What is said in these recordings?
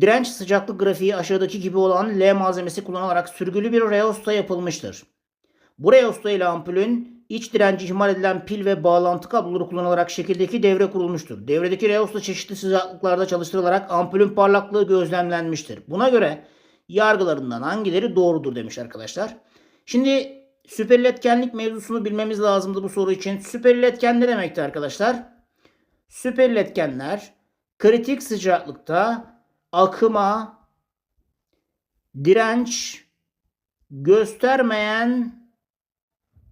Direnç sıcaklık grafiği aşağıdaki gibi olan L malzemesi kullanılarak sürgülü bir reosta yapılmıştır. Bu reosta ile ampulün iç direnci ihmal edilen pil ve bağlantı kabloları kullanılarak şekildeki devre kurulmuştur. Devredeki reosta çeşitli sıcaklıklarda çalıştırılarak ampulün parlaklığı gözlemlenmiştir. Buna göre yargılarından hangileri doğrudur demiş arkadaşlar. Şimdi süperiletkenlik mevzusunu bilmemiz lazımdı bu soru için. Süperiletken ne demekti arkadaşlar? Süperiletkenler kritik sıcaklıkta akıma direnç göstermeyen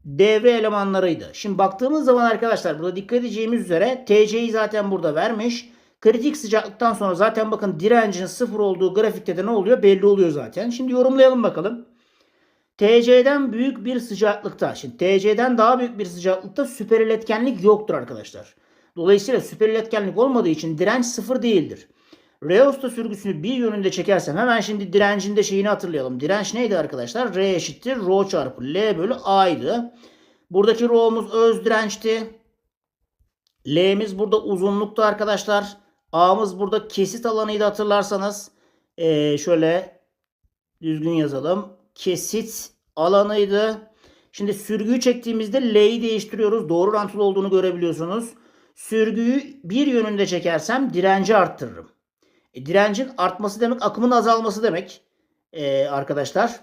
devre elemanlarıydı. Şimdi baktığımız zaman arkadaşlar burada dikkat edeceğimiz üzere TC'yi zaten burada vermiş. Kritik sıcaklıktan sonra zaten bakın direncin sıfır olduğu grafikte de ne oluyor belli oluyor zaten. Şimdi yorumlayalım bakalım. TC'den büyük bir sıcaklıkta, şimdi TC'den daha büyük bir sıcaklıkta süperiletkenlik yoktur arkadaşlar. Dolayısıyla süperiletkenlik olmadığı için direnç sıfır değildir. Reosta sürgüsünü bir yönünde çekersem hemen şimdi direncinde şeyini hatırlayalım. Direnç neydi arkadaşlar? R eşittir Rho çarpı L bölü A'ydı. Buradaki Rho'muz öz dirençti. L'miz burada uzunluktu arkadaşlar. A'mız burada kesit alanıydı hatırlarsanız. Ee, şöyle düzgün yazalım. Kesit alanıydı. Şimdi sürgüyü çektiğimizde L'yi değiştiriyoruz. Doğru orantılı olduğunu görebiliyorsunuz. Sürgüyü bir yönünde çekersem direnci arttırırım. E, direncin artması demek akımın azalması demek e, arkadaşlar.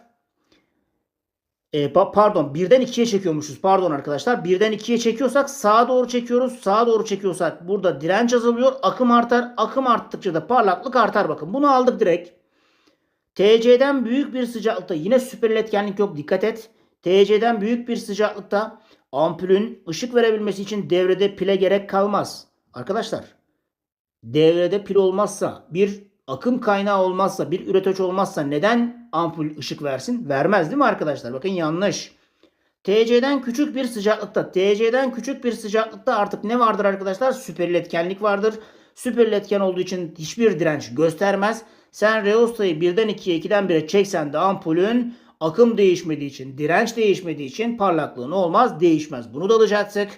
E, pa- pardon birden ikiye çekiyormuşuz. Pardon arkadaşlar. Birden ikiye çekiyorsak sağa doğru çekiyoruz. Sağa doğru çekiyorsak burada direnç azalıyor. Akım artar. Akım arttıkça da parlaklık artar. Bakın bunu aldık direkt. TC'den büyük bir sıcaklıkta yine süperiletkenlik yok. Dikkat et. TC'den büyük bir sıcaklıkta ampulün ışık verebilmesi için devrede pile gerek kalmaz. Arkadaşlar devrede pil olmazsa, bir akım kaynağı olmazsa, bir üretoç olmazsa neden ampul ışık versin? Vermez değil mi arkadaşlar? Bakın yanlış. TC'den küçük bir sıcaklıkta, TC'den küçük bir sıcaklıkta artık ne vardır arkadaşlar? Süperiletkenlik vardır. Süperiletken olduğu için hiçbir direnç göstermez. Sen reostayı birden 2'ye 2'den 1'e çeksen de ampulün akım değişmediği için, direnç değişmediği için parlaklığı ne olmaz? Değişmez. Bunu da alacaktık.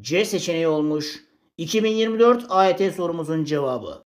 C seçeneği olmuş. 2024 AYT sorumuzun cevabı.